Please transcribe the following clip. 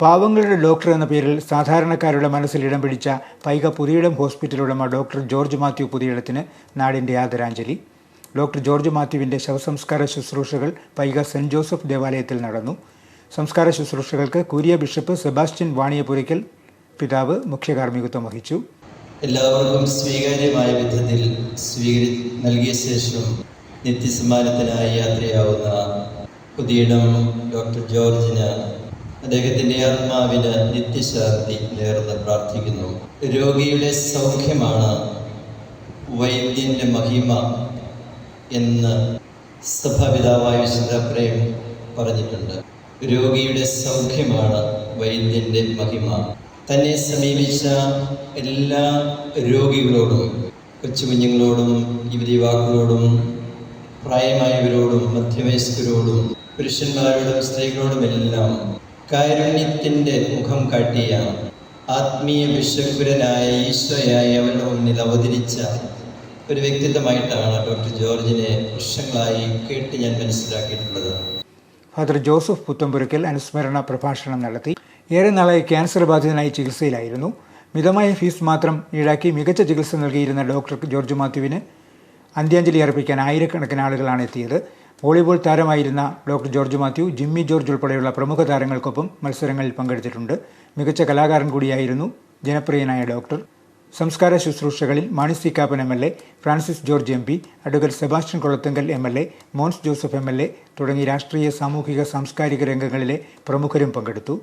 പാവങ്ങളുടെ ഡോക്ടർ എന്ന പേരിൽ സാധാരണക്കാരുടെ മനസ്സിൽ ഇടം പിടിച്ച പൈക പുതിയിടം ഹോസ്പിറ്റൽ ഉടമ ഡോക്ടർ ജോർജ് മാത്യു പുതിയിടത്തിന് നാടിന്റെ ആദരാഞ്ജലി. ഡോക്ടർ ജോർജ് മാത്യുവിന്റെ ശവസംസ്കാര ശുശ്രൂഷകൾ പൈക സെന്റ് ജോസഫ് ദേവാലയത്തിൽ നടന്നു. സംസ്കാര ശുശ്രൂഷകൾക്ക് കൂരിയ ബിഷപ്പ് സെബാസ്റ്റ്യൻ വാണിയപുരയ്ക്കൽ പിതാവ് മുഖ്യ കാർമ്മികത്വം വഹിച്ചു. എല്ലാവർക്കും സ്വീകാര്യമായ വിധത്തിൽ സ്വീകരി നൽകിയ ശേഷം നിത്യസമ്മാനത്തിനായി യാത്രയാവുന്ന പുതിയിടം ഡോക്ടർ ജോർജിന് അദ്ദേഹത്തിന്റെ ആത്മാവിന് നിത്യശാന്തി നേർന്ന് പ്രാർത്ഥിക്കുന്നു. രോഗിയുടെ സൗഖ്യമാണ് വൈദ്യന്റെ മഹിമ എന്ന് സഭാപിതാവായ വിശുദ്ധപ്രേം പറഞ്ഞിട്ടുണ്ട്. രോഗിയുടെ സൗഖ്യമാണ് വൈദ്യന്റെ മഹിമ. തന്നെ സമീപിച്ച എല്ലാ രോഗികളോടും കൊച്ചു കുഞ്ഞുങ്ങളോടും യുവതിവാക്കളോടും പ്രായമായവരോടും മധ്യവയസ്കരോടും പുരുഷന്മാരോടും സ്ത്രീകളോടുമെല്ലാം കാരുണ്യത്തിന്റെ മുഖം കാട്ടിയ ആത്മീയ വിശ്വകുരനായ ഈശ്വരയായി അവരുടെ മുന്നിൽ അവതരിച്ച ഒരു വ്യക്തിത്വമായിട്ടാണ് ഡോക്ടർ ജോർജിനെ വർഷങ്ങളായി കേട്ട് ഞാൻ മനസ്സിലാക്കിയിട്ടുള്ളത്. ഫാദർ ജോസഫ് പുത്തമ്പുരക്കൽ അനുസ്മരണ പ്രഭാഷണം നടത്തി. ഏറെ നാളായി ക്യാൻസർ ബാധിതനായി ചികിത്സയിലായിരുന്നു. മിതമായ ഫീസ് മാത്രം ഈടാക്കി മികച്ച ചികിത്സ നൽകിയിരുന്ന ഡോക്ടർ ജോർജ് മാത്യുവിന് അന്ത്യാഞ്ജലി അർപ്പിക്കാൻ ആയിരക്കണക്കിന് ആളുകളാണ് എത്തിയത്. വോളിബോൾ താരമായിരുന്ന ഡോക്ടർ ജോർജ് മാത്യു ജിമ്മി ജോർജ് ഉൾപ്പെടെയുള്ള പ്രമുഖ താരങ്ങൾക്കൊപ്പം മത്സരങ്ങളിൽ പങ്കെടുത്തിട്ടുണ്ട്. മികച്ച കലാകാരൻ കൂടിയായിരുന്നു ജനപ്രിയനായ ഡോക്ടർ. സംസ്കാര ശുശ്രൂഷകളിൽ Mani C Kappan M L A Francis George M P advocate Sebastian Kulathunkal M L A Mons Joseph M L A തുടങ്ങി രാഷ്ട്രീയ സാമൂഹിക സാംസ്കാരിക രംഗങ്ങളിലെ പ്രമുഖരും പങ്കെടുത്തു.